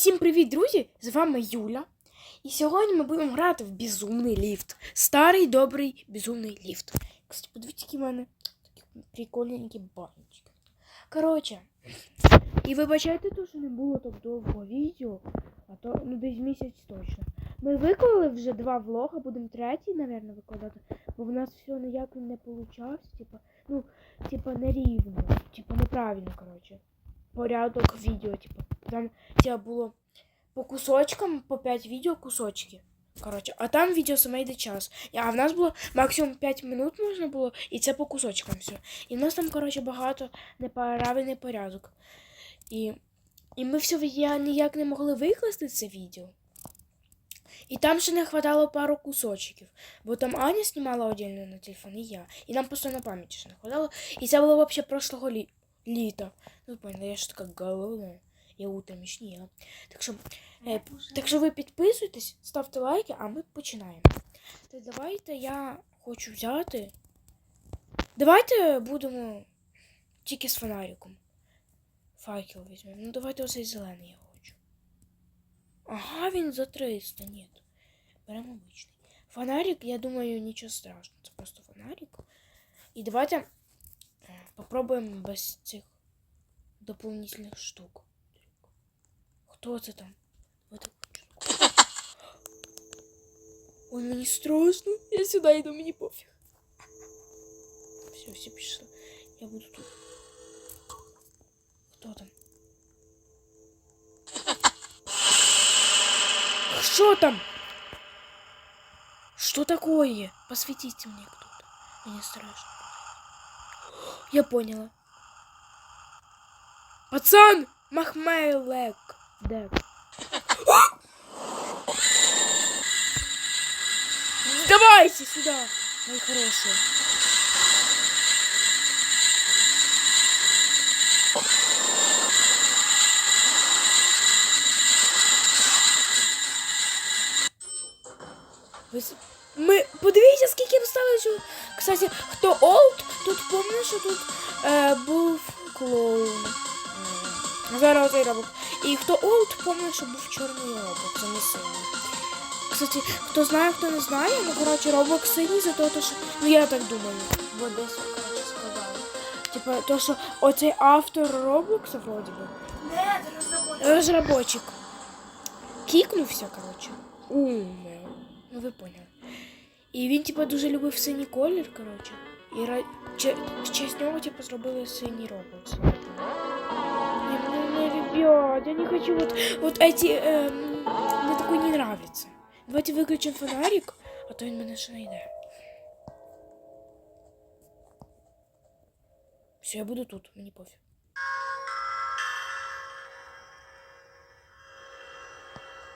Всім привіт, друзі! З вами Юля. І сьогодні ми будемо грати в безумний ліфт. Старий добрий безумний ліфт. Кстати, подивіться, які в мене такі прикольненькі баночки. Коротше, і вибачайте, то, що не було так довго відео, а то ну десь місяць точно. Ми виклали вже два влога, будемо третій, напевно, викладати, бо в нас все ніяк не получався, типа, ну, типа нерівно, типа неправильно, коротше. Порядок відео, типа. Там типа було по кусочкам, по 5 відео кусочки. Коротше, а там відео саме йде час. А в нас було максимум 5 минут можна було, і це по кусочкам все. І в нас там, коротше, багато неправильний порядок. І, і ми все ніяк не могли викласти це відео. І там ще не хватало пару кусочків. Бо там Аня знімала отдельно на телефон, і я. І нам просто на пам'яті ще не хватало. І це було взагалі прошлого лі... літа. Ну, поняла, я ж така голодна. Я утром ще не їла. Так що, е, так що ви підписуйтесь, ставте лайки, а ми починаємо. То давайте я хочу взяти. Давайте будемо тільки з фонариком. Факел візьмемо. Ну давайте оцей зелений я хочу. Ага, він за 300, ні. Беремо обичний. Фонарик, я думаю, нічого страшного. Це просто фонарик. І давайте е, попробуємо без цих дополнительных штук. Хто це там? Вот Ой, мені страшно. Я сюди йду, мені пофіг. Все, все пішли. Я буду тут. Хто там? Что там? Что такое? Посветите мне кто-то. Мне страшно. Я поняла. Пацан! Махмейлек. Дек. Сдавайся сюда, мои хорошие. Ви с- Ми подивіться, скільки поставили. що- Кстати, олд, тут помню, що тут е, був клоун. М, Зараз оцей робок. І хто олд, помню, що був чорний робок, це не синій. Кстати, хто знає, хто не знає, ну коротше, робок синій за те, що. Ну я так думаю, бо десь коротше сказали. Типа, то, що оцей автор Роблокса вроді би. Нет, разработчик. Розработчик. Кікнувся, коротше. Умер. Ну ви поняли. І він, типа, дуже любив синій колір, коротше. І ра... че... в честь нього, типа, зробили синій Роблокс. Не, ну, не, ребят, я не хочу вот, вот эти, эм, мне такой не нравится. Давайте выключим фонарик, а то він мене ще не йде. Все, я буду тут, мені пофіг.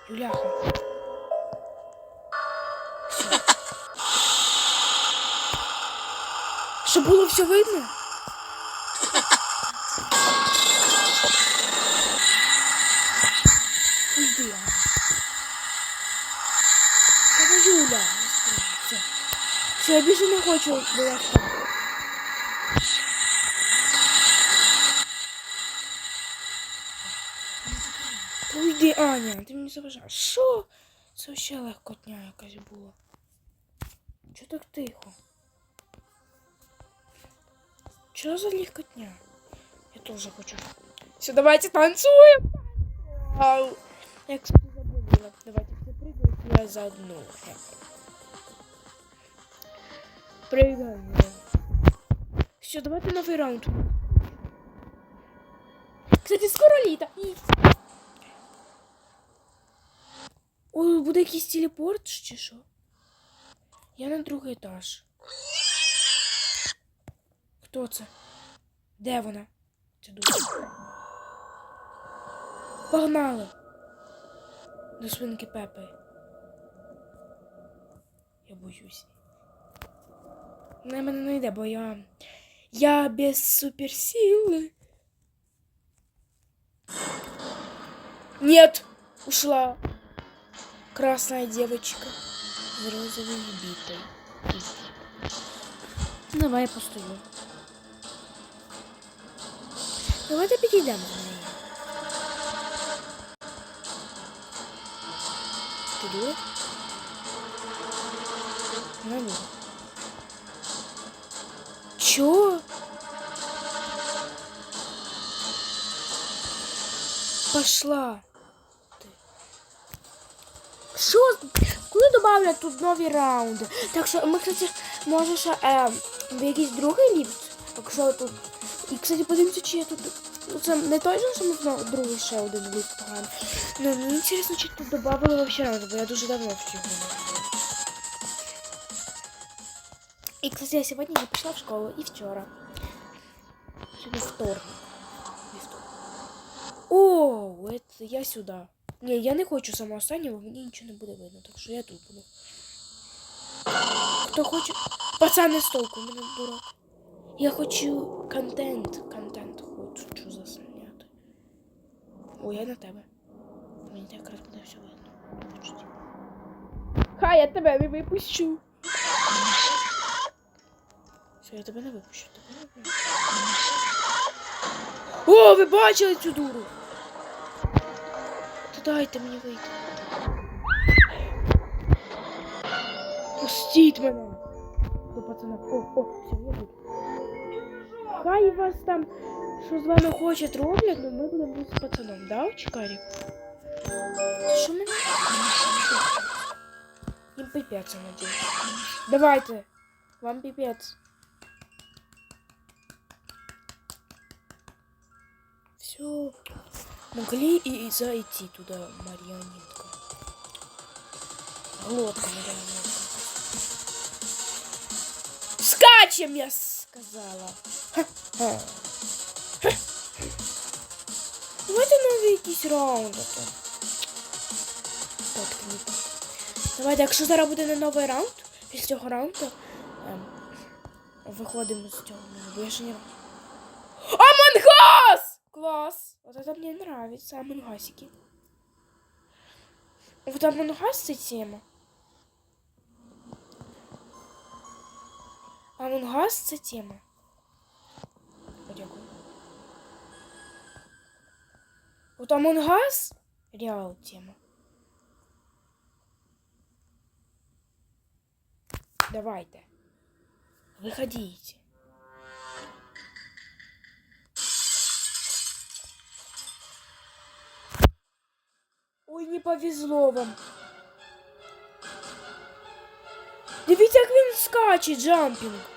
Юляха. Щоб було все видно? Іди. Та Юля. Все. Все, я більше не хочу була уйди, Аня, ти мені заважаєш. Що? Це ще легкотня якась була. Чого так тихо? Що за легкотня? Я теж хочу. Все, давайте танцуем. Вау. Я, кстати, забыла. Давайте все прыгают, я заодно. Прыгаем. Все, давайте новый раунд. Кстати, скоро літо. Ой, буде якийсь телепорт чи що? Я на другий етаж. Хто це? Де вона? Це дуже. Погнали! До свинки Пепи. Я боюсь. На мене не йде, бо я. Я без суперсилы. Нет! Ушла. Красная девочка с розовой битой. Давай я постою. Давайте підійдемо до неї. Дура? Не Пошла. Що? Коли добавлять тут нові раунди? Так що ми, кстати, може ще е, в якийсь другий ліфт, якщо тут. І, кстати, подивимося, чи я тут. Ну, це не той же, що ми знову другий ще один ліфт поганий. Ну, мені цікаво, чи тут добавили вообще раунди, бо я дуже давно в цю не грала. І, кстати, я сьогодні не пішла в школу і вчора. Сьогодні вторник. О, это я сюда. Не, я не хочу саме останнє, бо мені нічого не буде видно, так що я тут буду. Хто хоче. Пацани з толку, мене дурак. Я хочу контент. Контент хочу засняти. О, я на тебе. Мені так якраз буде все видно. Почти. Хай, я тебе не випущу. Все, я тебе не випущу. Тебе не випущу. О, ви бачили цю дуру? Та дайте мені вийти. Пустіть мене. До пацана. О, о, все, я буду. Хай вас там, що з вами хочуть роблять, але ми будемо бути з пацаном, да, Чикарі? Що мене? Їм пипець, я надіюсь. Давайте. Вам пипець. Все. Могли и зайти туда, марионетка. Глотка марионетка. Скачем, я Сказала. Давайте нові якісь раунди. Так, не так. Давайте, якщо зараз буде не новий раунд, після цього раунду ем, виходимо з цього, бо я ще не Амонгас! Класс! Вот это мне нравится, амонгасики. Вот амонгас це тема. Амонгас це тема. Подякую. Вот амонгас реал тема. Давайте. Выходите. Ой, не повезло вам. Дивіться, як він скаче, джампінг.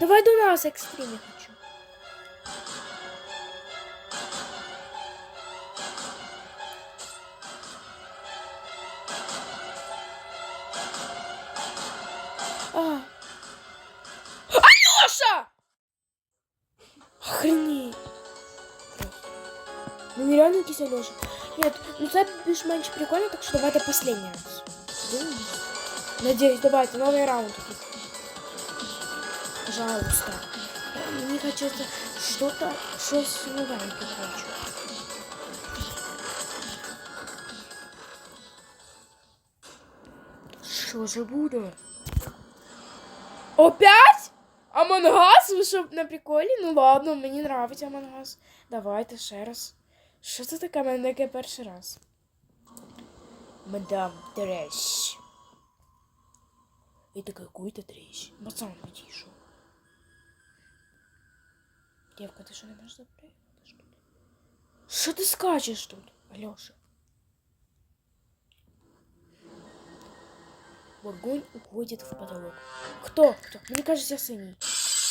Давай до нас, екстрім, я хочу. А. Алёша! Охренеть. Ну нереально якийсь Алёша. Нет, ну це більш-менш прикольно, так що давайте последний раз. Надеюсь, давайте новый раунд. Пожалуйста. Мне хочется что-то, что-то новенькое хочу. Что же буде? Опять? Амонгас? Ви що на приколі? Ну ладно, мені нравиться Амонгас. Давайте ще раз. Що це таке? Мене таке перший раз. Мадам Трещ. Это какой-то трещ. Пацан, шо. Девка, ты что не можешь запрыгнуть? что ли? Что ты скачешь тут, Алёша? Огонь уходит в потолок. Кто? Кто? Мне кажется, синий.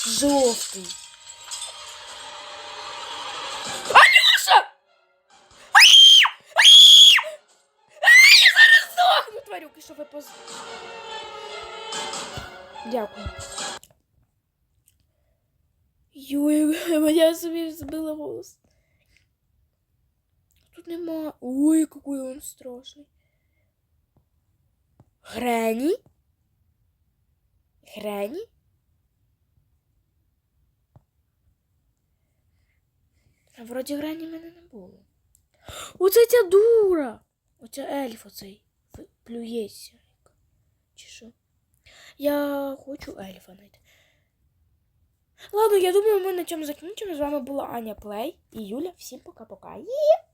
Желтый. Алёша! Я зараз здохну. Дякую. Юй, мене собі збила голос. Тут нема. Ой, какой он страшный. Грені? Грені? А вроді Грені мене не було. Оце ця дура! Оця ельф оцей в- плюється. Чи що? Я хочу ельфа знайти. Ладно, я думаю, ми на цьому закінчимо. З вами була Аня Плей і Юля. Всім пока-пока. Є!